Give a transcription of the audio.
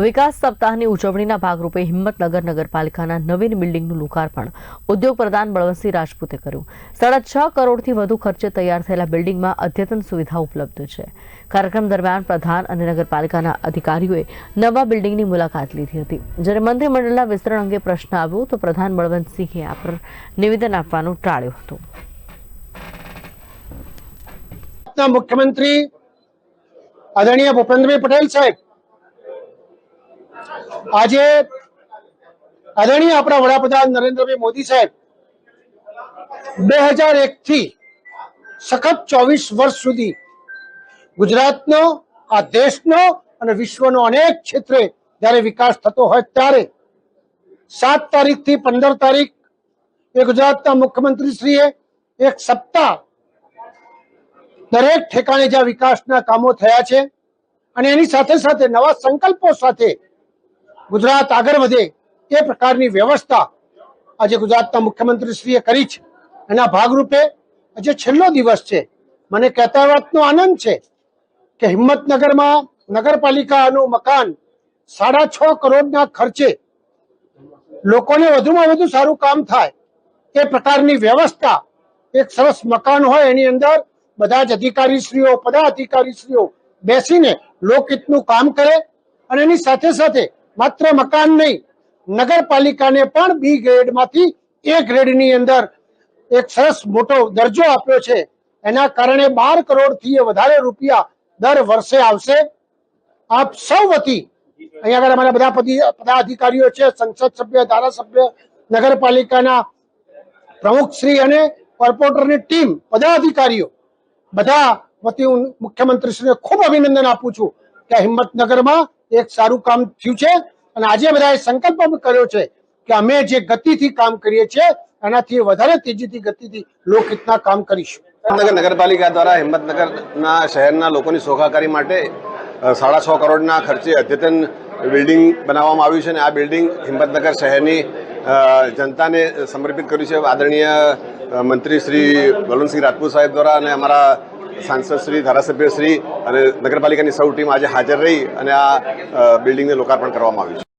વિકાસ સપ્તાહની ઉજવણીના ભાગરૂપે હિંમતનગર નગરપાલિકાના નવીન બિલ્ડિંગનું લોકાર્પણ ઉદ્યોગ પ્રધાન બળવંતસિંહ રાજપૂતે કર્યું. સાડા છ કરોડથી વધુ ખર્ચે તૈયાર થયેલા બિલ્ડિંગમાં અદ્યતન સુવિધા ઉપલબ્ધ છે. કાર્યક્રમ દરમિયાન પ્રધાન અને નગરપાલિકાના અધિકારીઓએ નવા બિલ્ડિંગની મુલાકાત લીધી હતી. જ્યારે મંત્રીમંડળના વિસ્તરણ અંગે પ્રશ્ન આવ્યો તો પ્રધાન બળવંતસિંહે આ પર નિવેદન આપવાનું ટાળ્યું હતું. મુખ્યમંત્રી આદરણીય ભૂપેન્દ્રભાઈ પટેલ સાહેબ આજે આદરણીય આપણા વડાપ્રધાન નરેન્દ્રભાઈ મોદી સાહેબ બે હજાર એક થી સખત ચોવીસ વર્ષ સુધી ગુજરાતનો, આ દેશનો અને વિશ્વનો અનેક ક્ષેત્રે જ્યારે વિકાસ થતો હોય ત્યારે સાત તારીખથી પંદર તારીખ એ ગુજરાતના મુખ્યમંત્રીશ્રીએ એક સપ્તાહ દરેક ઠેકાણે જ્યાં વિકાસના કામો થયા છે અને એની સાથે સાથે નવા સંકલ્પો સાથે ગુજરાત આગળ વધે એ પ્રકારની વ્યવસ્થા આજે ગુજરાતના મુખ્યમંત્રીશ્રીએ કરી છે. એના ભાગરૂપે આજે છેલ્લો દિવસ છે. મને કહેતા વાતનો આનંદ છે કે હિંમતનગરમાં નગરપાલિકાનું મકાન સાડા છ કરોડના ખર્ચે લોકોને વધુમાં વધુ સારું કામ થાય એ પ્રકારની વ્યવસ્થા એક સરસ મકાન હોય એની અંદર બધા જ અધિકારીશ્રીઓ, પદાધિકારીશ્રીઓ બેસીને લોકહિતનું કામ કરે અને એની સાથે સાથે માત્ર મકાન નહીં, નગરપાલિકાને પણ બી ગ્રેડમાંથી એ ગ્રેડની અંદર એક સરસ મોટો દરજ્જો આપ્યો છે. એના કારણે બાર કરોડથી વધારે રૂપિયા દર વર્ષે આવશે. આપ સૌ વતી અહીંયા આગળ અમારા બધા પદી પદાધિકારીઓ છે, સંસદ સભ્ય, ધારાસભ્ય, નગરપાલિકાના પ્રમુખશ્રી અને કોર્પોરેટરની ટીમ, પદાધિકારીઓ, બધા વતી હું મુખ્યમંત્રીશ્રીને ખૂબ અભિનંદન આપું છું કે હિંમતનગરમાં એક સારું કામ થયું છે. અને આજે બધાએ સંકલ્પ કર્યો છે કે અમે જે ગતિથી કામ કરીએ છીએ, એનાથી વધારે તેજીથી ગતિથી લોકહિતના કામ કરીશું. હિંમતનગર નગરપાલિકા દ્વારા હિંમતનગરના શહેરના લોકોની સોખાકારી માટે સાડા છ કરોડના ખર્ચે અદ્યતન બિલ્ડિંગ બનાવવામાં આવ્યું છે અને આ બિલ્ડિંગ હિંમતનગર શહેરની જનતાને સમર્પિત કર્યું છે. આદરણીય મંત્રી શ્રી બલવંતસિંહ રાજપૂત સાહેબ દ્વારા અને અમારા સાંસદ શ્રી, ધારાસભ્ય શ્રી અને નગરપાલિકાની સૌ ટીમ આજે હાજર રહી અને આ બિલ્ડિંગને લોકાર્પણ કરવામાં આવ્યું છે.